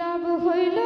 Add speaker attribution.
Speaker 1: লাভ হইল।